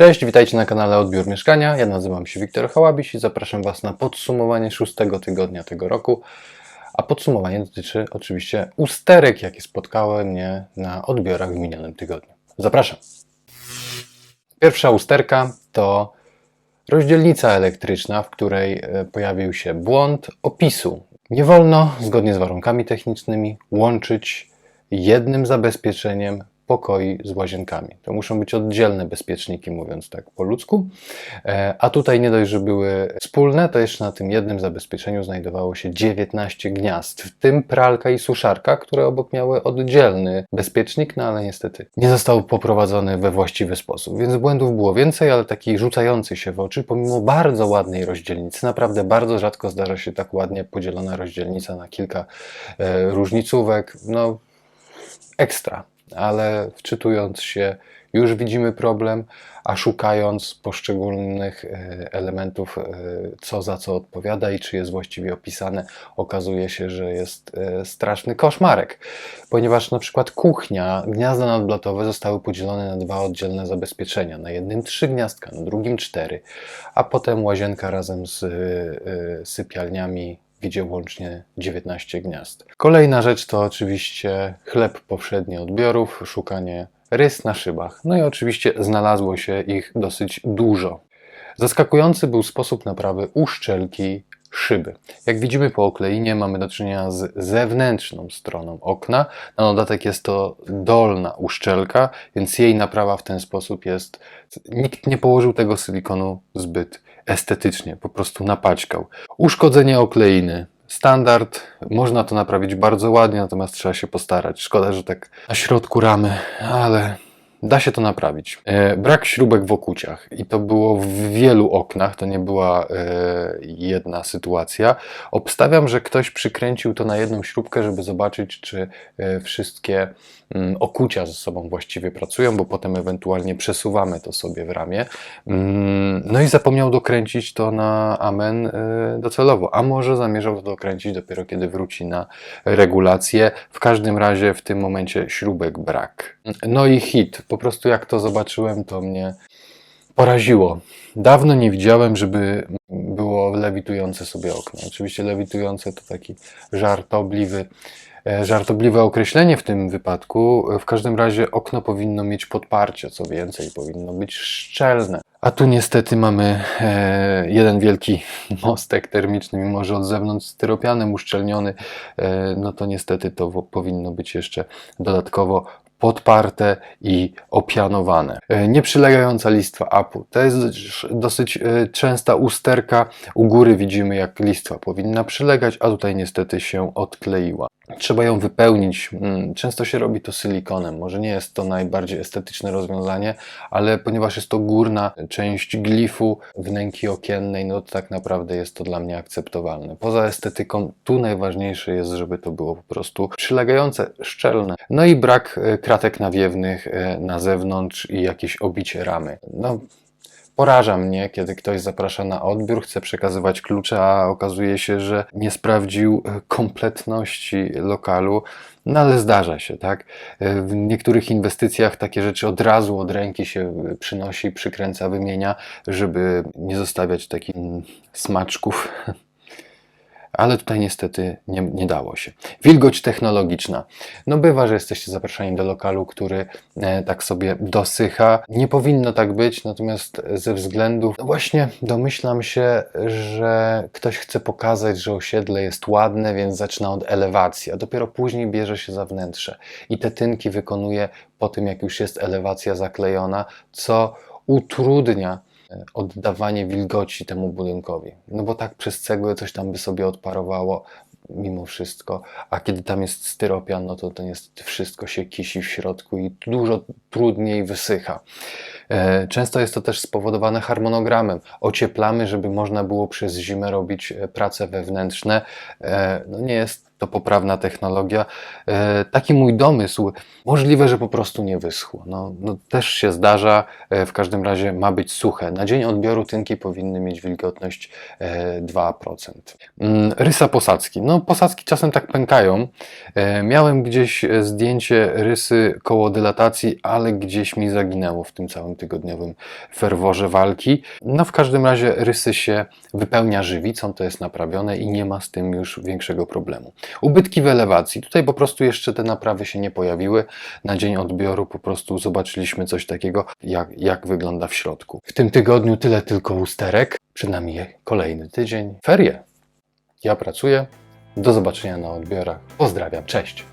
Cześć, witajcie na kanale Odbiór Mieszkania. Ja nazywam się Wiktor Hałabiś i zapraszam Was na podsumowanie szóstego tygodnia tego roku. A podsumowanie dotyczy oczywiście usterek, jakie spotkały mnie na odbiorach w minionym tygodniu. Zapraszam. Pierwsza usterka to rozdzielnica elektryczna, w której e, pojawił się błąd opisu. Nie wolno, zgodnie z warunkami technicznymi, łączyć jednym zabezpieczeniem pokoi z łazienkami. To muszą być oddzielne bezpieczniki, mówiąc tak po ludzku. E, A tutaj nie dość, że były wspólne, to jeszcze na tym jednym zabezpieczeniu znajdowało się 19 gniazd, w tym pralka i suszarka, które obok miały oddzielny bezpiecznik, no ale niestety nie został poprowadzony we właściwy sposób. Więc błędów było więcej, ale taki rzucający się w oczy, pomimo bardzo ładnej rozdzielnicy. Naprawdę bardzo rzadko zdarza się tak ładnie podzielona rozdzielnica na kilka e, różnicówek. No, ekstra, ale wczytując się, już widzimy problem, a szukając poszczególnych e, elementów, e, co za co odpowiada i czy jest właściwie opisane, okazuje się, że jest e, straszny koszmarek, ponieważ na przykład kuchnia, gniazda nadblotowe zostały podzielone na dwa oddzielne zabezpieczenia. Na jednym trzy gniazdka, na drugim cztery, a potem łazienka razem z sypialniami gdzie łącznie 19 gniazd. Kolejna rzecz to oczywiście chleb powszedni odbiorów, szukanie rys na szybach. No i oczywiście znalazło się ich dosyć dużo. Zaskakujący był sposób naprawy uszczelki szyby. Jak widzimy po okleinie mamy do czynienia z zewnętrzną stroną okna. Na dodatek jest to dolna uszczelka, więc jej naprawa w ten sposób jest... Nikt nie położył tego silikonu zbyt estetycznie, po prostu napaćkał. Uszkodzenie okleiny. Standard, można to naprawić bardzo ładnie, natomiast trzeba się postarać. Szkoda, że tak na środku ramy, ale da się to naprawić. E, brak śrubek w okuciach i to było w wielu oknach, to nie była e, jedna sytuacja. Obstawiam, że ktoś przykręcił to na jedną śrubkę, żeby zobaczyć, czy e, wszystkie mm, okucia ze sobą właściwie pracują, bo potem ewentualnie przesuwamy to sobie w ramię. Mm, No i zapomniał dokręcić to na amen docelowo, a może zamierzał to dokręcić dopiero kiedy wróci na regulację. W każdym razie w tym momencie śrubek brak. No i hit. Po prostu jak to zobaczyłem, to mnie poraziło. Dawno nie widziałem, żeby było lewitujące sobie okno. Oczywiście lewitujące to taki żartobliwy, e, żartobliwe określenie w tym wypadku. W każdym razie okno powinno mieć podparcie, co więcej, powinno być szczelne. A tu niestety mamy e, jeden wielki mostek termiczny, mimo że od zewnątrz styropianem uszczelniony, e, no to niestety to powinno być jeszcze dodatkowo podparte i opianowane. E, Nieprzylegająca listwa apu. To jest dosyć e, częsta usterka. U góry widzimy, jak listwa powinna przylegać, a tutaj niestety się odkleiła. Trzeba ją wypełnić. Mm, Często się robi to silikonem. Może nie jest to najbardziej estetyczne rozwiązanie, ale ponieważ jest to górna część glifu wnęki okiennej, no to tak naprawdę jest to dla mnie akceptowalne. Poza estetyką, tu najważniejsze jest, żeby to było po prostu przylegające, szczelne. No i brak e, kratek nawiewnych e, na zewnątrz i jakieś obicie ramy. No, Poraża mnie, kiedy ktoś zaprasza na odbiór, chce przekazywać klucze, a okazuje się, że nie sprawdził e, kompletności lokalu. No ale zdarza się, tak? E, W niektórych inwestycjach takie rzeczy od razu od ręki się e, przynosi, przykręca, wymienia, żeby nie zostawiać takich mm, smaczków. Ale tutaj niestety nie, nie dało się. Wilgoć technologiczna. No bywa, że jesteście zapraszani do lokalu, który e, tak sobie dosycha. Nie powinno tak być, natomiast ze względów, no właśnie domyślam się, że ktoś chce pokazać, że osiedle jest ładne, więc zaczyna od elewacji, a dopiero później bierze się za wnętrze. I te tynki wykonuje po tym, jak już jest elewacja zaklejona, co utrudnia oddawanie wilgoci temu budynkowi. No bo tak przez cegłę coś tam by sobie odparowało mimo wszystko, a kiedy tam jest styropian, no to to niestety wszystko się kisi w środku i dużo trudniej wysycha. E, Często jest to też spowodowane harmonogramem. Ocieplamy, żeby można było przez zimę robić e, prace wewnętrzne. E, No nie jest to poprawna technologia. E, taki mój domysł, możliwe, że po prostu nie wyschło. No, no, też się zdarza, e, w każdym razie ma być suche. Na dzień odbioru tynki powinny mieć wilgotność e, 2%. Mm, rysa posadzki. No, posadzki czasem tak pękają. E, miałem gdzieś e, zdjęcie rysy koło dylatacji, ale gdzieś mi zaginęło w tym całym tygodniowym ferworze walki. No, w każdym razie rysy się wypełnia żywicą, to jest naprawione i nie ma z tym już większego problemu. Ubytki w elewacji. Tutaj po prostu jeszcze te naprawy się nie pojawiły. Na dzień odbioru po prostu zobaczyliśmy coś takiego, jak, jak wygląda w środku. W tym tygodniu tyle tylko usterek. Przed nami kolejny tydzień. Ferie. Ja pracuję. Do zobaczenia na odbiorach. Pozdrawiam. Cześć.